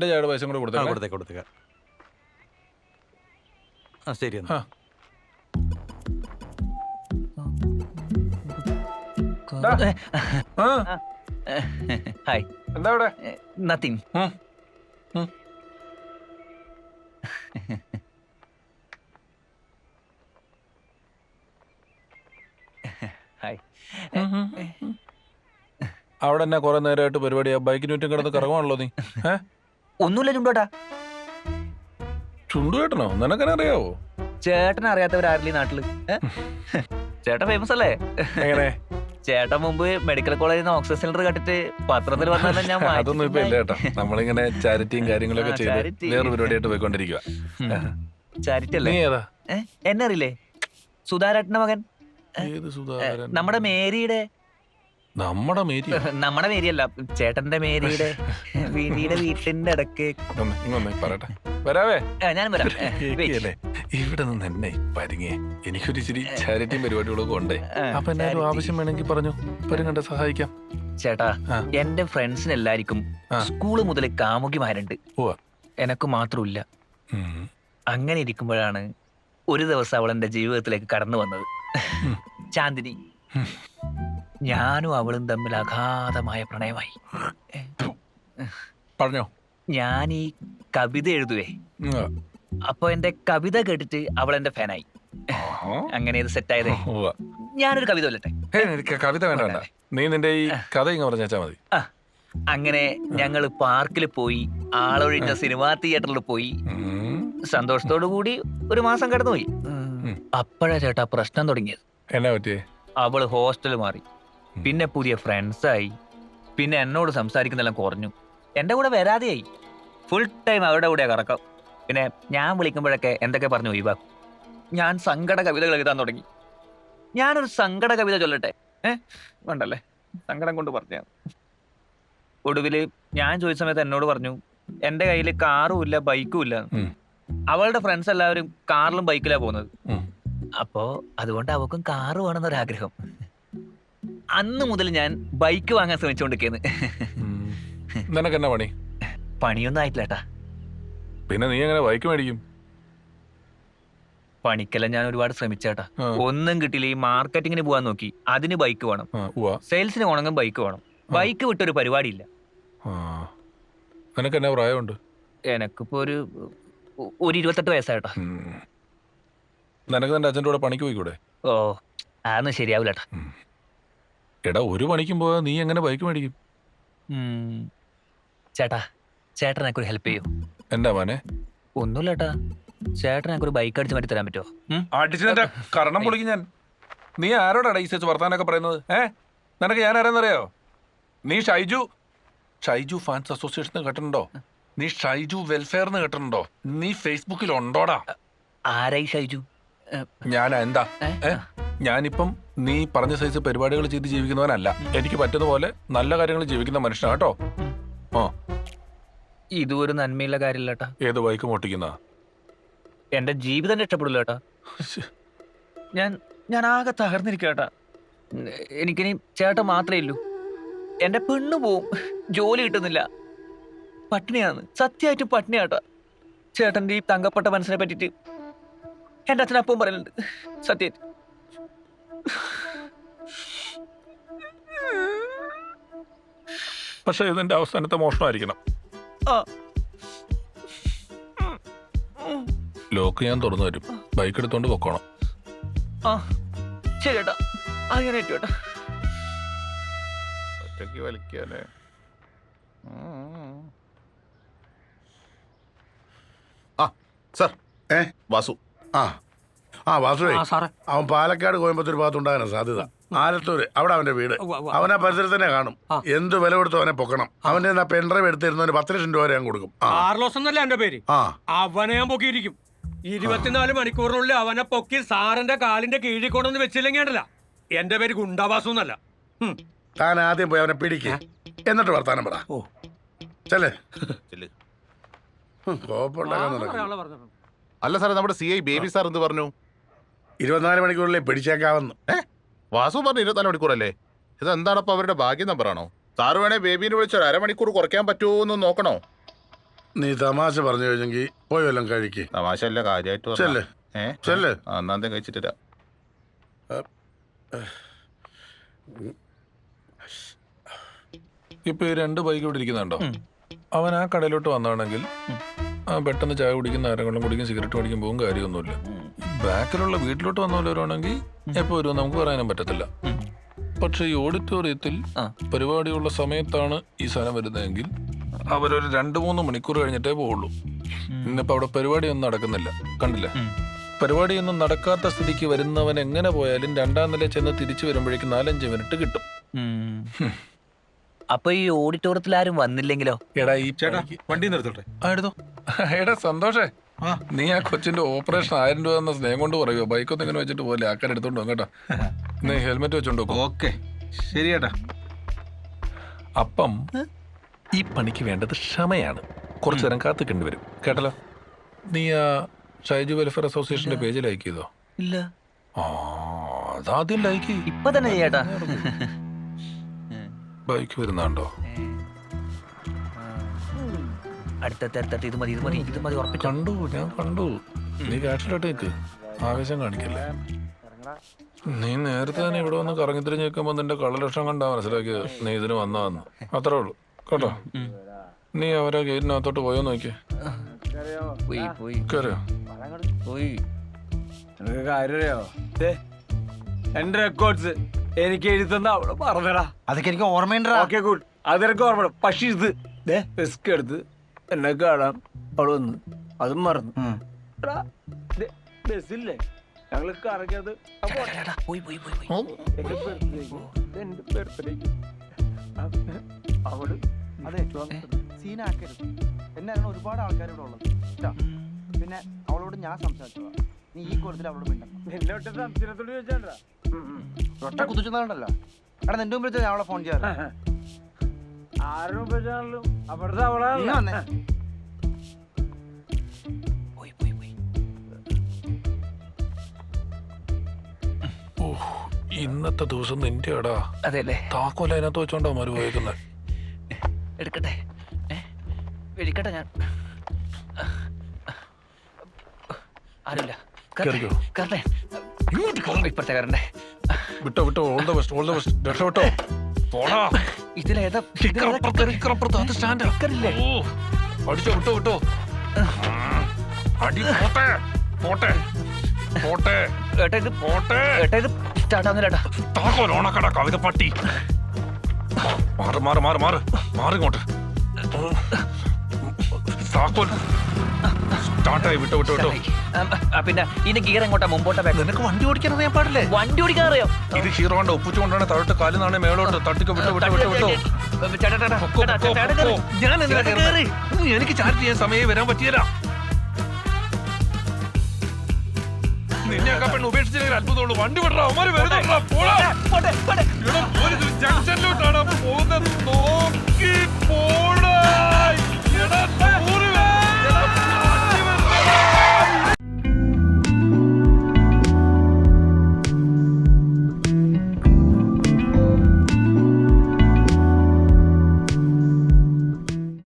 എന്റെ ചായയുടെ പൈസ കൂടെ കൊടുത്തേ കൊടുത്തേക്ക് കൊടുത്തേക്ക്. ആ ശരി എന്നാ. ആ. ഹായ്. എന്താ ഇവിടെ നത്തിങ്. ഹായ്. അവിടെ തന്നെ കുറെ നേരമായിട്ട് പരിപാടിയാ? ബൈക്കിന് ചുറ്റും കിടന്ന് കറങ്ങുവാണല്ലോ നീ. ഏ? ഒന്നുമില്ല ചുണ്ടോട്ടാ. ചുണ്ടു ചേട്ടനോ? നിനക്കെന്നെ അറിയാവോ? ചേട്ടൻ അറിയാത്തവരാരില്ലേ ഈ നാട്ടിൽ? ഏ? ചേട്ടൻ ഫേമസ് അല്ലേ? എങ്ങനെ? ചേട്ടൻ മുമ്പ് മെഡിക്കൽ കോളേജിൽ നിന്ന് ഓക്സിജൻ സിലിണ്ടർ കട്ടിട്ട് പത്രത്തിൽ വന്നാലും ഞാൻ അതൊന്നും ഇപ്പൊ ഇല്ല ചേട്ടാ നമ്മളിങ്ങനെ ചാരിറ്റിയും കാര്യങ്ങളൊക്കെ ആ, ചെയ്ത് charity. വേറെ പരിപാടിയായിട്ട് പോയിക്കൊണ്ടിരിക്കുക ചാരിറ്റി നീ അല്ലേ? ഏതാ? ഏ? എന്നെ അറിയില്ലേ? സുധാരേട്ടന്റെ മകൻ? ഏത് സുധാകരൻ നമ്മുടെ മേരിയുടെ നമ്മുടെ മേരി നമ്മുടെ മേരിയല്ല ചേട്ടന്റെ മേരിയുടെ വീടിയുടെ വീട്ടിന്റെ ഇടയ്ക്ക്. പറയട്ടെ. വരാവേ? ഞാൻ വരാം. ഇവിടെ നിന്ന് എന്നെ പരിങ്ങേ. എനിക്കൊരു ഇച്ചിരി ചാരിറ്റി പരിപാടികളൊക്കെ ഉണ്ടേ. അപ്പൊ എന്നാലും ആവശ്യം വേണമെങ്കിൽ പറഞ്ഞു? പരിങ്ങണ്ട സഹായിക്കാം. ചേട്ടാ. എന്റെ ഫ്രണ്ട്സിന് എല്ലാവർക്കും ആ. സ്കൂൾ മുതൽ കാമുകിമാരുണ്ട്. ഓ എനക്ക് മാത്രമില്ല. അങ്ങനെ ഇരിക്കുമ്പോഴാണ് ഒരു ദിവസം അവൾ എന്റെ ജീവിതത്തിലേക്ക് കടന്നു വന്നത്. ചാന്ദിനി. ഞാനും അവളും തമ്മിൽ അഗാധമായ പ്രണയമായി. പറഞ്ഞോ. ഞാൻ ഈ കവിത എഴുതുവേ. അപ്പൊ എന്റെ കവിത കേട്ടിട്ട് അവൾ എന്റെ ഫാനായി. അങ്ങനെ ഇത് സെറ്റായതേ. ഞാനൊരു കവിത കൊല്ലട്ടെ? കവിത വേണ്ട വേണ്ട. നീ നിന്റെ ഈ കഥ ഇങ്ങനെ പറഞ്ഞാ മതി. അങ്ങനെ ഞങ്ങൾ പാർക്കിൽ പോയി ആളൊഴിഞ്ഞ സിനിമാ തിയേറ്ററിൽ പോയി. സന്തോഷത്തോടു കൂടി ഒരു മാസം കടന്നുപോയി. അപ്പോഴാ ചേട്ടാ പ്രശ്നം തുടങ്ങിയത്. എന്നാ പറ്റിയേ? അവൾ ഹോസ്റ്റൽ മാറി. പിന്നെ പുതിയ ഫ്രണ്ട്സായി പിന്നെ എന്നോട് സംസാരിക്കുന്നെല്ലാം കുറഞ്ഞു. എന്റെ കൂടെ വരാതെയായി. ഫുൾ ടൈം അവരുടെ കൂടെ കറക്കം. പിന്നെ ഞാൻ വിളിക്കുമ്പോഴൊക്കെ എന്തൊക്കെ പറഞ്ഞു ഒഴിവാക്കും. ഞാൻ സങ്കട കവിതകൾ എഴുതാൻ തുടങ്ങി. ഞാനൊരു സങ്കട കവിത ചൊല്ലട്ടെ? ഏ? വേണ്ടല്ലേ? സങ്കടം കൊണ്ട് പറഞ്ഞു ഒടുവിൽ ഞാൻ ചോദിച്ച സമയത്ത് എന്നോട് പറഞ്ഞു എന്റെ കയ്യിൽ കാറും ഇല്ല ബൈക്കും ഇല്ല. അവളുടെ ഫ്രണ്ട്സ് എല്ലാവരും കാറിലും ബൈക്കിലാണ് പോകുന്നത്. അപ്പോൾ അപ്പോ അതുകൊണ്ട് അവക്കും കാറ് വേണമെന്നൊരാഗ്രഹം അന്ന് മുതൽ ഞാൻ ബൈക്ക് വാങ്ങാൻ ശ്രമിച്ചുകൊണ്ടിരിക്കുന്നു ഉം. നിനക്ക് എന്നാ പണി? പണിയൊന്നും ആയിട്ടില്ല ഏട്ടാ പിന്നെ നീ എങ്ങനെ ബൈക്ക് മേടിക്കും? പണിക്കെല്ലാം ഞാൻ ഒരുപാട് ശ്രമിച്ചേട്ടാ. ഒന്നും കിട്ടിയില്ല ഈ മാർക്കറ്റിങ്ങിന് പോകാൻ നോക്കി. അതിന് ബൈക്ക് വേണം. സെയിൽസിന് ഉണങ്ങും ബൈക്ക് വേണം. ബൈക്ക് വിട്ടൊരു പരിപാടിയില്ല. ആ. നിനക്ക് എന്നാ പ്രായമുണ്ട്? എനക്കിപ്പോ ഒരു ഒരു ഇരുപത്തെട്ട് വയസ്സായിട്ടാ. നിനക്ക് നിന്റെ അച്ഛന്റെ കൂടെ പണിക്ക് പോയിക്കൂടെ? ഓ അതൊന്നും ശരിയാവില്ല ഏട്ടാ എടാ ഒരു പണിക്കും പോയാ നീ എങ്ങനെ ബൈക്ക് മേടിക്കും? ചേട്ടാ ചേട്ടൻ എനിക്കൊരു ഹെൽപ്പ് ചെയ്യൂ. എന്താ മോനെ? ഒന്നുമില്ല ഏട്ടാ ചേട്ടൻ എനിക്കൊരു ബൈക്ക് അടിച്ച് മാറ്റി തരാൻ പറ്റുമോ ഉം? അടിച്ച് നിന്റെ കരണം പൊളിക്കും ഞാൻ. നീ ആരോടാടാ ഈ സെച്ച് വർത്താനൊക്കെ പറയുന്നത്? ഏ? നിനക്ക് ഞാൻ ആരാന്നറിയോ? നീ ഷൈജു? ഷൈജു ഫാൻസ് അസോസിയേഷൻ കേട്ടിട്ടുണ്ടോ? നീ ഷൈജു വെൽഫെയർ എന്ന് കേട്ടിട്ടുണ്ടോ? നീ ഫേസ്ബുക്കിൽ ഉണ്ടോടാ? ആരായി ഷൈജു? ഞാനാ ഞാൻ എന്താ? ഏ? ഞാനിപ്പം നീ പറഞ്ഞ സൈസ് പരിപാടികൾ ചെയ്ത് ജീവിക്കുന്നവനല്ല. എനിക്ക് പറ്റുന്ന പോലെ നല്ല കാര്യങ്ങൾ ജീവിക്കുന്ന മനുഷ്യനാ കേട്ടോ. ആ. ഇതും ഒരു നന്മയുള്ള കാര്യമില്ല ഏട്ടാ ഏത് ബൈക്ക് മോട്ടിക്കുന്ന എന്റെ ജീവിതം രക്ഷപ്പെടില്ല ഏട്ടാ ഞാൻ ഞാൻ ആകെ തകർന്നിരിക്കുക ഏട്ടാ എനിക്കിനി ചേട്ട മാത്രമേ ഉള്ളൂ. എന്റെ പെണ്ണു പോവും. ജോലി കിട്ടുന്നില്ല. പട്ടിണിയാണ്. സത്യമായിട്ടും പട്ടിണിയാട്ടാ ചേട്ടന്റെ ഈ തങ്കപ്പെട്ട മനസ്സിനെ പറ്റിയിട്ട് എന്റെ അച്ഛൻ അപ്പം പറയുന്നുണ്ട്. സത്യം. പക്ഷെ ഇതിന്റെ അവസാനത്തെ മോഷണമായിരിക്കണം. ആ. ലോക്ക് ഞാൻ തുറന്നു തരും ബൈക്ക് എടുത്തോണ്ട് പൊക്കോണം. ആ. ശരി ഏട്ടാ. അങ്ങനെ ഏറ്റു ഏട്ടാ. ഒറ്റയ്ക്ക് വലിക്കാനേ സർ. ഏ? വാസു. ആ. ആ വാസുവേ. ആ സാറേ. അവൻ പാലക്കാട് കോയമ്പത്തൂർ ഭാഗത്തുണ്ടാകാനാ സാധ്യത. ആലത്തൂര് അവിടെ അവന്റെ വീട്. അവനെ. പരിസരത്ത് തന്നെ കാണും. എന്ത് വില കൊടുത്തു അവനെ പൊക്കണം. അവന്റെ ആ പെൻഡ്രൈവ് എടുത്തിരുന്നവന് പത്ത് ലക്ഷം രൂപ ഞാൻ കൊടുക്കും. കാർലോസ് എന്നല്ല എന്റെ പേര്? അവനെ ഞാൻ പൊക്കിയിരിക്കും. ഇരുപത്തിനാല് മണിക്കൂറിനുള്ളിൽ അവനെ പൊക്കി സാറിന്റെ കാലിന്റെ കീഴിൽ കൊണ്ടൊന്ന് വെച്ചില്ലെങ്കിൽ ഉണ്ടല്ല. എന്റെ പേര് ഗുണ്ടാവാസു എന്നല്ല. താൻ ആദ്യം പോയി അവനെ പിടിക്ക്. എന്നിട്ട് വർത്താനം പറ. ചെല്ലേ. അല്ല സാറേ നമ്മുടെ സി ഐ ബേബി സാർ എന്ത് പറഞ്ഞു? ഇരുപത്തിനാല് മണിക്കൂറിലേ പിടിച്ചേക്കാവുന്നു. വാസു പറഞ്ഞ് ഇരുപത്തിനാല് മണിക്കൂറല്ലേ? ഇത് അപ്പൊ അവരുടെ ഭാഗ്യ നമ്പറാണോ? സാറ് വേണേ ബേബിനെ വിളിച്ചൊരു അരമണിക്കൂർ കുറയ്ക്കാൻ പറ്റുമോ എന്ന് നോക്കണോ? നീ തമാശ പറഞ്ഞു കഴിഞ്ഞെങ്കിൽ പോയി വല്ലതും കഴിക്ക്. തമാശ അല്ല കാര്യമായിട്ട് ചെല്ല്. അന്നാന്തേ കഴിച്ചിട്ടില്ല ഇപ്പൊ ഈ രണ്ട് ബൈക്ക് ഇവിടെ ഇരിക്കുന്നുണ്ടോ? അവൻ ആ കടയിലോട്ട് വന്നാണെങ്കിൽ ആ പെട്ടെന്ന് ചായ കുടിക്കുന്ന ആരെങ്കിലും കുടിക്കും സിഗരറ്റ് കുടിക്കും പോകും കാര്യമൊന്നുമില്ല. ബാക്കിലുള്ള വീട്ടിലോട്ട് വന്നവരാണെങ്കിൽ എപ്പോ വരും നമുക്ക് പറയാനും പറ്റത്തില്ല. പക്ഷെ ഈ ഓഡിറ്റോറിയത്തിൽ. പരിപാടിയുള്ള സമയത്താണ് ഈ സാധനം വരുന്നതെങ്കിൽ അവരൊരു രണ്ട് മൂന്ന് മണിക്കൂർ കഴിഞ്ഞിട്ടേ പോവുള്ളൂ. ഇന്നിപ്പോ അവിടെ പരിപാടിയൊന്നും നടക്കുന്നില്ല. കണ്ടില്ല? പരിപാടി പരിപാടിയൊന്നും നടക്കാത്ത സ്ഥിതിക്ക് വരുന്നവൻ എങ്ങനെ പോയാലും രണ്ടാം നില ചെന്ന് തിരിച്ചു വരുമ്പോഴേക്കും നാലഞ്ച് മിനിറ്റ് കിട്ടും. അപ്പൊ ഈ ഓഡിറ്റോറിയത്തിൽ ആരും വന്നില്ലെങ്കിലോ? എടാ ഈ ചേട്ടാ വണ്ടി നിർത്തോട്ടെ? ആ, എടുത്തോ. എടാ സന്തോഷേ. നീ ആ കൊച്ചിന്റെ ഓപ്പറേഷൻ ആയിരം രൂപ എന്ന സ്നേഹം കൊണ്ട് പറയുമോ ബൈക്കൊന്നും ഇങ്ങനെ വെച്ചിട്ട് പോലെ ആക്കാൻ എടുത്തോണ്ട് കേട്ടോ. നീ ഹെൽമെറ്റ് വെച്ചോണ്ട് ഓക്കെ. ശരി ചേട്ടാ അപ്പം ഈ പണിക്ക് വേണ്ടത് ക്ഷമയാണ്. കുറച്ചു നേരം കാത്തിക്കേണ്ടി വരും കേട്ടല്ലോ? നീ ആ ഷൈജു വെൽഫെയർ അസോസിയേഷന്റെ പേജ് ലൈക്ക് ചെയ്തോ? ഇല്ല. ആ അതാദ്യം ലൈക്ക് ഇപ്പൊ തന്നെ ചെയ്യാട്ടാ ബൈക്ക് വരുന്നുണ്ടോ? അടുത്തടുത്ത് അടുത്തത്തെ ഇത് മതി ഇത് മതി ഇത് മതി ഉറപ്പിച്ചോ. കണ്ടു ഞാൻ കണ്ടു. നീ കാറ്റിലോട്ട് നിൽക്ക് ആവേശം കാണിക്കല്ലേ. നീ നേരത്തെ തന്നെ ഇവിടെ വന്ന് കറങ്ങി തിരിഞ്ഞ് നിൽക്കുമ്പോൾ നിന്റെ കളലക്ഷണം കണ്ടാ മനസ്സിലാക്കിയത് നീ ഇതിന് വന്നതെന്ന്. അത്രേ ഉള്ളൂ. കേട്ടോ? നീ അവരെ ഗേറ്റിനകത്തോട്ട് പോയോ നോക്കിയേ? പോയി പോയി. കയറിയോ പോയി. നിനക്ക് കാര്യറിയോ എന്റെ റെക്കോർഡ്സ് എനിക്ക് എഴുതുന്ന അവൾ പറഞ്ഞടാ. അതൊക്കെ എനിക്ക് ഓർമ്മയുണ്ടോ ഓക്കെ ഗുഡ് അതെനിക്ക് ഓർമ്മ പക്ഷെ ഇത് റിസ്ക് എടുത്ത് എന്നെ കാണാൻ അവൾ വന്നു. അതും മറന്നു. എടാ, ദേ, ബസ്സില്ലേ? ഞങ്ങൾ കറങ്ങിയത് അപ്പൊ എന്റെ എന്റെ അവൾ അതെ സീനാക്കരുത്. എന്നാണ് ഒരുപാട് ആൾക്കാർ ഇവിടെ ഉള്ളത്. കേട്ടോ? പിന്നെ അവളോട് ഞാൻ സംസാരിച്ചതാ നീ ഈ കൂട്ടത്തിൽ അവളോട് മിണ്ടണം നിന്നെ ഒറ്റ സംശയത്തോട് ചോദിച്ചാണ്ടാ ഒറ്റ കുതിച്ചെന്നുണ്ടല്ലോ എടാ നിന്റെ മുമ്പിൽ ഞാൻ അവളെ ഫോൺ ചെയ്യാറ്. ആരും അവിടുത്തെ ഇന്നത്തെ ദിവസം നിന്റെ എടാ അതെല്ലേ താക്കോല അതിനകത്ത് വെച്ചോണ്ടാ മരു പോയേക്കുന്നത് എടുക്കട്ടെ? എടുക്കട്ടെ ഞാൻ. ആരുമില്ല. കേറിക്കോ. കറണ്ടേ ഇപ്പഴത്തെ കറണ്ടേ വിട്ടോ വിട്ടോ all the best all the best രക്ഷപ്പെട്ടോ. പോടാ. ഇതിലേതാ അത് സ്റ്റാൻഡാ. സ്റ്റിക്കറില്ലേ? ഓ, അടിച്ചോ വിട്ടോ വിട്ടോ. അടി പോട്ടെ പോട്ടെ പോട്ടെ ഏട്ടാ ഇത് പോട്ടെ. ഏട്ടാ ഇത് സ്റ്റാർട്ടാവുന്നില്ല ഏട്ടാ. താക്കോൽ ഓണക്കട കവിത പട്ടി. മാറ് മാറ് മാറ് മാറ് മാറിങ്ങോട്ട് താക്കോൽ. സ്റ്റാർട്ടായി. വിട്ടോ വിട്ടോ പിന്നെ ഇതിന്റെ ഗിയർ എങ്ങോട്ടാ? മുമ്പോട്ടാ ബാക്ക് നിനക്ക് വണ്ടി ഓടിക്കാൻ അറിയാൻ പാടില്ലേ? വണ്ടി ഓടിക്കാൻ അറിയോ? ഇത് ഹീറോണ്ട് ഒപ്പിച്ചുകൊണ്ടാണ് താഴോട്ട് നിന്നാണ് മേളോട്ട് തട്ടിക്കോ വിട്ടോ വിട്ടോ വിട്ടോ വിട്ടോ. ഞാൻ? എനിക്ക് ചാർജ് ചെയ്യാൻ സമയം വരാൻ പറ്റിയല്ല. നിന്നെയൊക്കെ പെണ്ണ് ഉപേക്ഷിച്ചില്ലെങ്കിൽ അത്ഭുതമുള്ളൂ. വണ്ടി വിടറാ അവന്മാര് വരുന്നുണ്ടാ പോടാ. പോട്ടെ, പോട്ടെ. എടാ, ഒരു ജംഗ്ഷനിലോട്ടാണ് പോകുന്നത്. നോക്കി പോടാ.